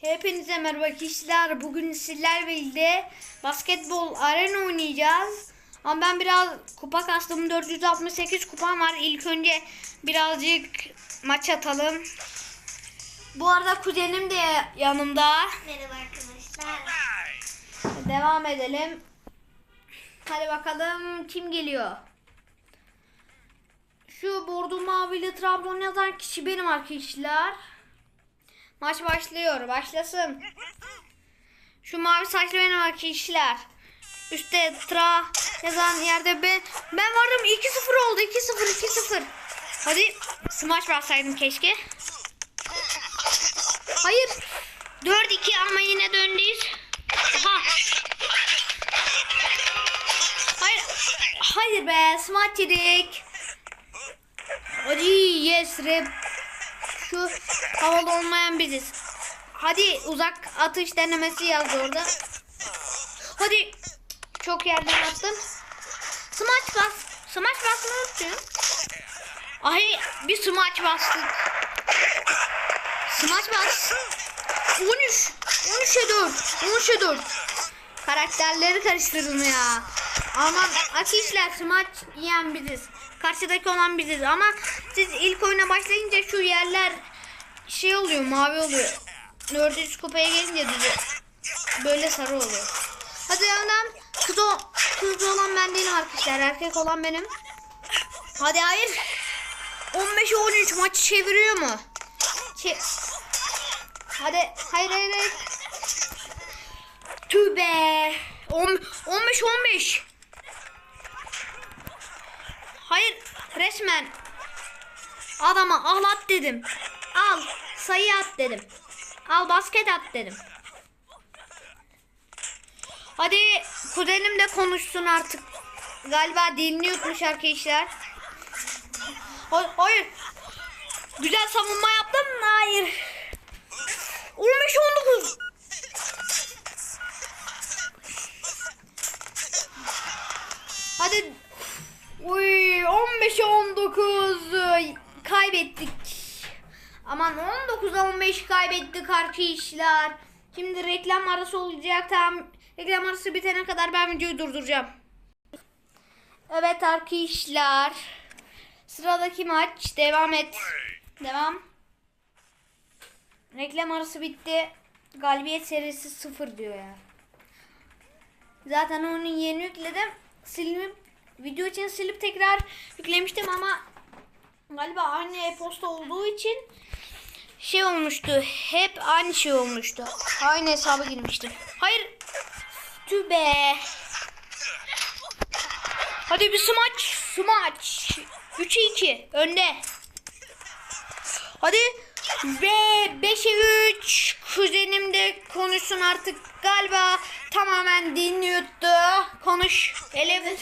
Hepinize merhaba kişiler. Bugün sizlerle birlikte basketbol arena oynayacağız. Ama ben biraz kupa kastım. 468 kupam var. İlk önce birazcık maç atalım. Bu arada kuzenim de yanımda. Merhaba arkadaşlar. Devam edelim. Hadi bakalım kim geliyor? Şu bordo mavili Trabzon yazan kişi benim arkadaşlar. Maç başlıyor. Başlasın. Şu mavi saçlı benim arkadaşlar. Üstte tra yazan yerde ben ben varım 2-0 oldu. 2-0 2-0. Hadi smaç bassaydım keşke. Hayır. 4-2 ama yine döndüyüz. Ha. Hayır. Hayır be smaç yedik. Hadi yes rep. Şu havalı olmayan biziz. Hadi uzak atış denemesi yazdı orada. Hadi. Çok yerden attım. Smaç bas. Smaç basmayı unuttum. Ay bir smaç bastık. Smaç bas. 13. 13'e 4. 13'e 4. Karakterleri karıştırdım ya. Aman akişler smaç yiyen biziz. Karşıdaki olan biziz ama siz ilk oyuna başlayınca şu yerler şey oluyor mavi oluyor. Dördüncü kupaya gelince düzü böyle sarı oluyor. Hadi yandan kız, o, kız olan ben değilim arkadaşlar. Erkek olan benim. Hadi hayır. 15'e 13 maçı çeviriyor mu? Çe Hadi hayır hayır hayır. Tüh be. 15 15. Hayır resmen adama al at dedim. Al sayı at dedim. Al basket at dedim. Hadi kuzenim de konuşsun artık. Galiba dilini yutmuş arkadaşlar. Hayır. Güzel savunma yaptım? Hayır. 15 19. Hadi. Uy 15 19 kaybettik. Aman 19'a 15 kaybettik arkadaşlar. Şimdi reklam arası olacak. Tam reklam arası bitene kadar ben videoyu durduracağım. Evet arkadaşlar. Sıradaki maç devam et. Devam. Reklam arası bitti. Galibiyet serisi 0 diyor ya. Zaten onu yeni yükledim. Silip video için silip tekrar yüklemiştim ama galiba aynı e-posta olduğu için şey olmuştu. Hep aynı şey olmuştu. Aynı hesaba girmiştim. Hayır. Tüh be. Hadi bir smaç. Smaç. 3'e 2. Önde. Hadi. Ve 5'e 3. Kuzenim de konuşsun artık. Galiba tamamen yuttu. Konuş. Elif.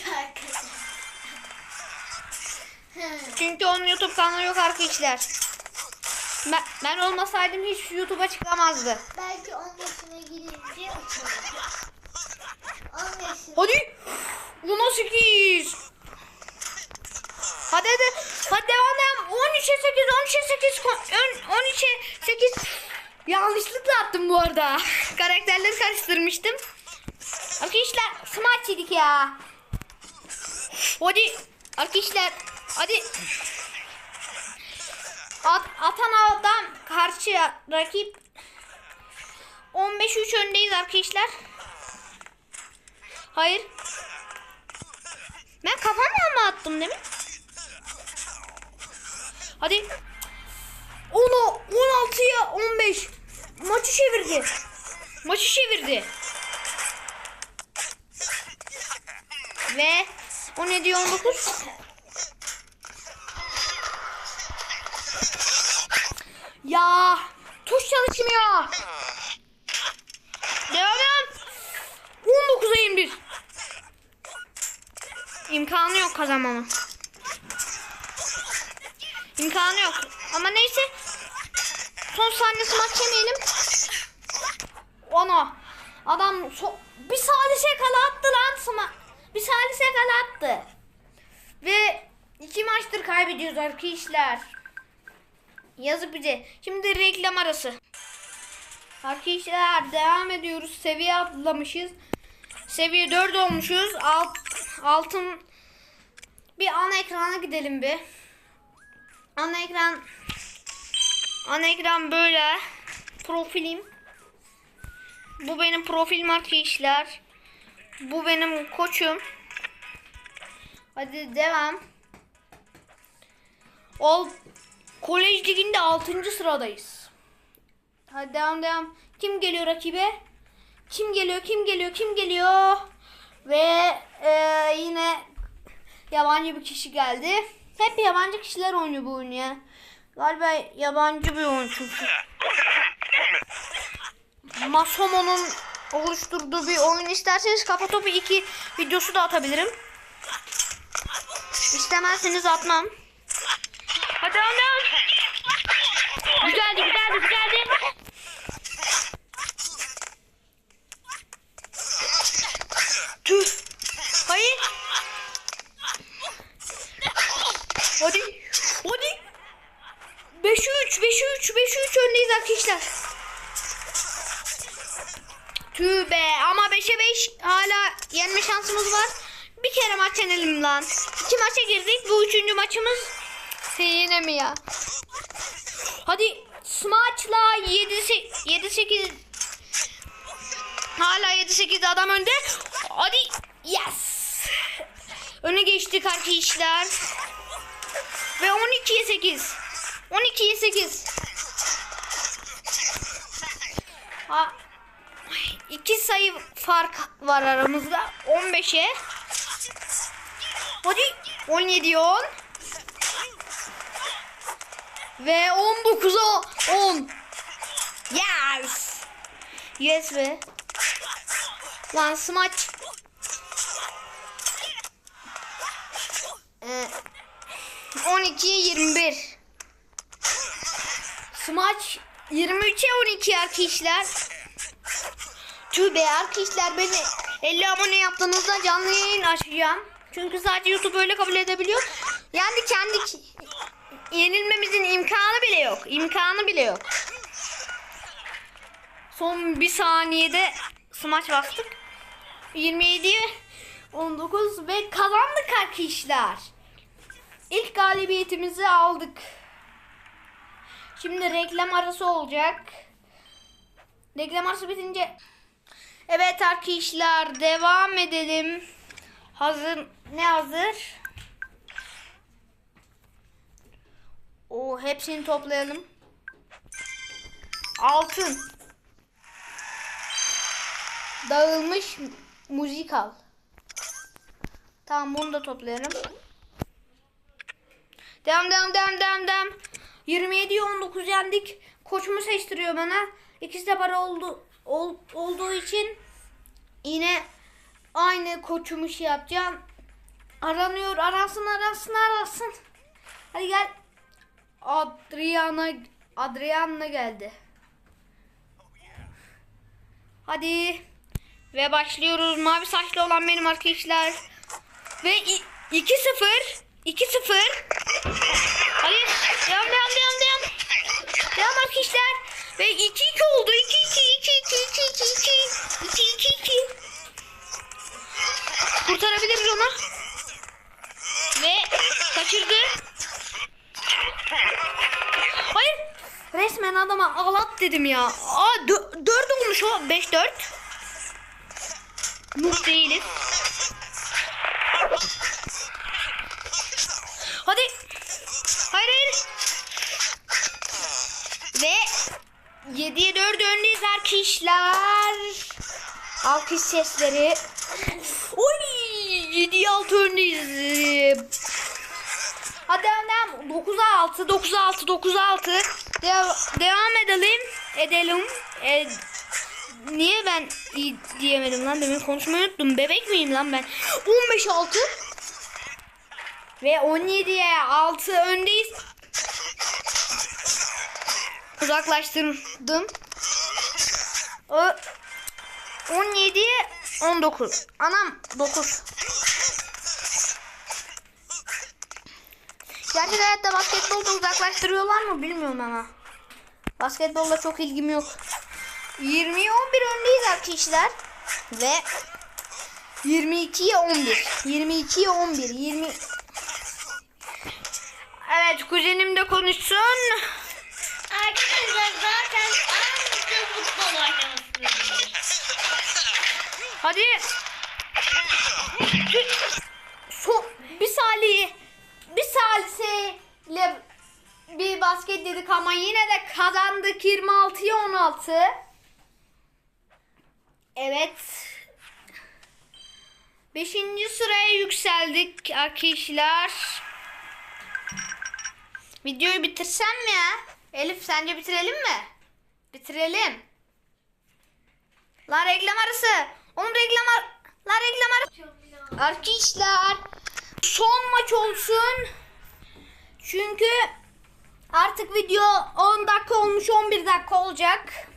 Çünkü onun YouTube kanalı yok arkadaşlar. Ben, ben olmasaydım hiç YouTube'a çıkamazdı. Belki 10 yaşına girince açalım. 10 yaşına. Hadi. 18. Hadi hadi. Hadi devam devam. 13'e 8, 13'e 8, kon- ön- 13'e 8. Yanlışlıkla attım bu arada. Karakterleri karıştırmıştım. Arkadaşlar smaç yedik ya. Hadi arkadaşlar hadi. At, atan adam karşıya rakip 15-3 öndeyiz arkadaşlar. Hayır. Ben kafamla mı attım değil mi? Hadi. 10'a 16'ya 15. Maçı çevirdi. Maçı çevirdi. Ve o ne diyor 19? Ya tuş çalışmıyor. Devam devam. 19'a 21. İmkanı yok kazanmamın. İmkanı yok. Ama neyse. Son saniyesi maç yemeyelim. Ona. Adam so bir salise kala attı lan Sıma. Bir salise kala attı. Ve iki maçtır kaybediyoruz arkadaşlar. Yazık bize. Şimdi reklam arası. Arkadaşlar devam ediyoruz. Seviye atlamışız. Seviye 4 olmuşuz. Alt, altın bir ana ekrana gidelim bir. Ana ekran ana ekran böyle. Profilim. Bu benim profilim arkadaşlar. Bu benim koçum. Hadi devam. Ol Kolej liginde 6. sıradayız. Hadi devam devam. Kim geliyor rakibe? Kim geliyor? Kim geliyor? Kim geliyor? Ve e, yine yabancı bir kişi geldi. Hep yabancı kişiler oynuyor bu oyunu ya. Galiba yabancı bir oyun çünkü. Masomo'nun oluşturduğu bir oyun isterseniz kafa topu 2 videosu da atabilirim. İstemezseniz atmam. Hadi devam devam. Güzeldi güzeldi güzeldi. Tüh. Hayır. Hadi. Hadi. 5'e 3, 5'e 3, 5'e 3 öndeyiz arkadaşlar. Tüh be ama 5'e 5 hala yenme şansımız var. Bir kere maç yenelim lan. İki maça girdik. Bu üçüncü maçımız. Yine mi ya? Hadi smaçla 7 7 8 Hala 7 8 adam önde. Hadi yes. Öne geçtik arkadaşlar. Ve 12'ye 8. 12'ye 8. Ha, iki sayı fark var aramızda. 15'e. Hadi 17'ye 10. Ve 19'a 10. Yes. Yes be. Lan smaç. Ee, 12'ye 21. Smaç 23'e 12 arkadaşlar. Tüh be arkadaşlar beni 50 abone yaptığınızda canlı yayın açacağım. Çünkü sadece YouTube öyle kabul edebiliyor. Yani kendi yenilmemizin imkanı bile yok. İmkanı bile yok. Son bir saniyede smaç bastık. 27 19 ve kazandık arkadaşlar. İlk galibiyetimizi aldık. Şimdi reklam arası olacak. Reklam arası bitince Evet arkadaşlar devam edelim. Hazır ne hazır? O hepsini toplayalım. Altın. Dağılmış müzik al. Tamam bunu da toplayalım. Devam devam devam devam devam. 27'ye 19 yendik. Koçumu seçtiriyor bana. İkisi de para oldu ol, olduğu için yine aynı koçumu şey yapacağım. Aranıyor. Arasın arasın arasın. Hadi gel. Adriana Adriana geldi. Hadi. Ve başlıyoruz. Mavi saçlı olan benim arkadaşlar. Ve 2-0. 2-0. Hadi. Devam devam devam devam. Devam arkadaşlar. Ve 2-2 oldu. 2-2 2-2 2-2 2-2 2-2 Kurtarabiliriz onu. Ve kaçırdı. Hayır. Resmen adama ağlat dedim ya. Aa 4 olmuş o. 5-4. Noob değiliz. 7'ye 4 öndeyiz arkadaşlar. Alkış sesleri. Oy 7'ye 6 öndeyiz. Hadi devam 9'a 6 9'a 6 9'a 6 Dev devam edelim. Edelim. E niye ben iyi diyemedim lan? Demin konuşmayı unuttum. Bebek miyim lan ben? 15 6 ve 17'ye 6 öndeyiz uzaklaştırdım o 17'ye 19 anam 9 Gerçek hayatta basketbolda uzaklaştırıyorlar mı bilmiyorum ama. Basketbolla çok ilgim yok. 20'ye 11 öndeyiz arkadaşlar. Ve 22'ye 11. 22'ye 11. 20 Evet kuzenim de konuşsun. Arkadaşlar zaten anca futbol Hadi. Son bir saniye bir saliseyle bir basket dedik ama yine de kazandık 26'ya 16. Evet. Beşinci sıraya yükseldik arkadaşlar. Videoyu bitirsem mi ya? Elif sence bitirelim mi? Bitirelim. Lan reklam arası. Oğlum reklam ar Lan reklam arası. Arkadaşlar son maç olsun. Çünkü artık video 10 dakika olmuş 11 dakika olacak.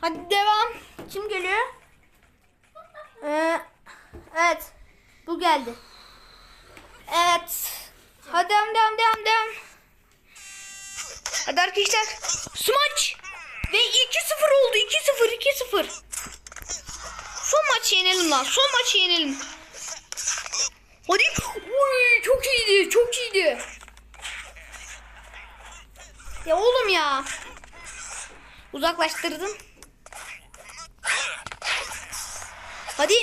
Hadi devam. Kim geliyor? Ee, evet. Bu geldi. Evet. Hadi devam devam devam devam. Hadi arkadaşlar. Smaç. Ve 2-0 oldu. 2-0 2-0. Son maçı yenelim lan. Son maçı yenelim. Hadi. Uy, çok iyiydi. Çok iyiydi. Ya oğlum ya. Uzaklaştırdım. Hadi.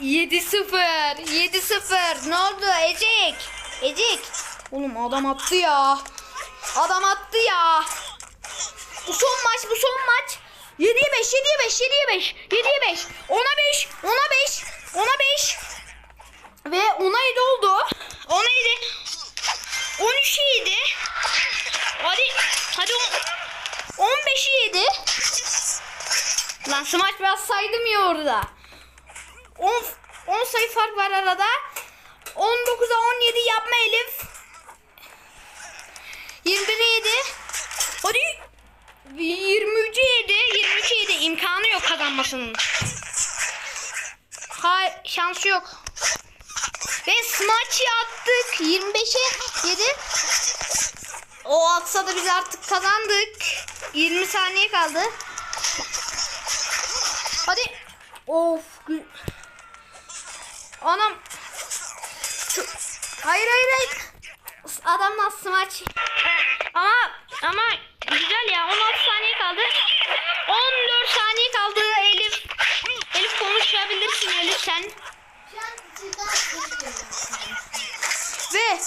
7-0. 7-0. Ne oldu Ecek? Ecek. Oğlum adam attı ya. Adam attı ya. Bu son maç, bu son maç. 7'ye 5, 7'ye 5, 7'ye 5, 7'ye 5, 10'a 5, 10'a 5, 10'a 5. Ve 10'a 7 oldu. 10'a 7. 13'e 7. Hadi, hadi 15'e 7. Lan smaç biraz saydım ya orada. 10, 10 sayı fark var arada. 19'a 17 yapma Elif. 21'e 7. Hadi. 23'e 7. 23'e 7. İmkanı yok kazanmasının. Hayır şansı yok. Ve smaçı attık. 25'e 7. O atsa da biz artık kazandık. 20 saniye kaldı. Hadi. Of. Anam. Hayır hayır hayır. Adamla smaç. Ama ama güzel ya 16 saniye kaldı. 14 saniye kaldı Elif. Elif konuşabilirsin Elif sen. Ve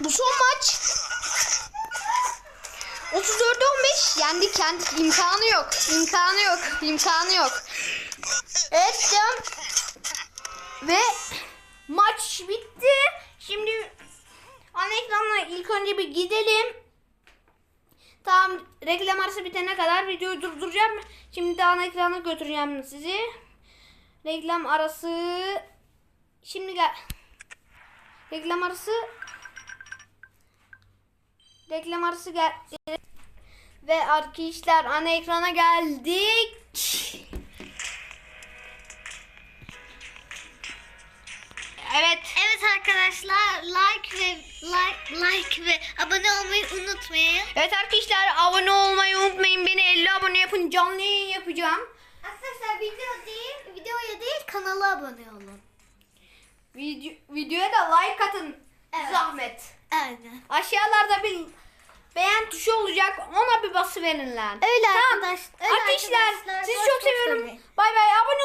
bu son maç 34'e 15 yendik yendik imkanı yok imkanı yok imkanı yok evet devam ve maç bitti ekranına ilk önce bir gidelim. Tamam reklam arası bitene kadar videoyu durduracağım. Şimdi de ana ekrana götüreceğim sizi. Reklam arası şimdi gel. Reklam arası Reklam arası gel. Ve arkadaşlar ana ekrana geldik. Evet. Evet arkadaşlar like like like ve abone olmayı unutmayın. Evet arkadaşlar abone olmayı unutmayın. Beni 50 abone yapın. Canlı yayın yapacağım. Arkadaşlar video değil, videoya değil kanala abone olun. Video, videoya da like atın. Evet. Zahmet. Aynen. Aşağılarda bir beğen tuşu olacak. Ona bir bası verin lan. Öyle Tamam. arkadaş- öyle Arkadaşlar arkadaşlar, sizi çok seviyorum. Bay bay. Abone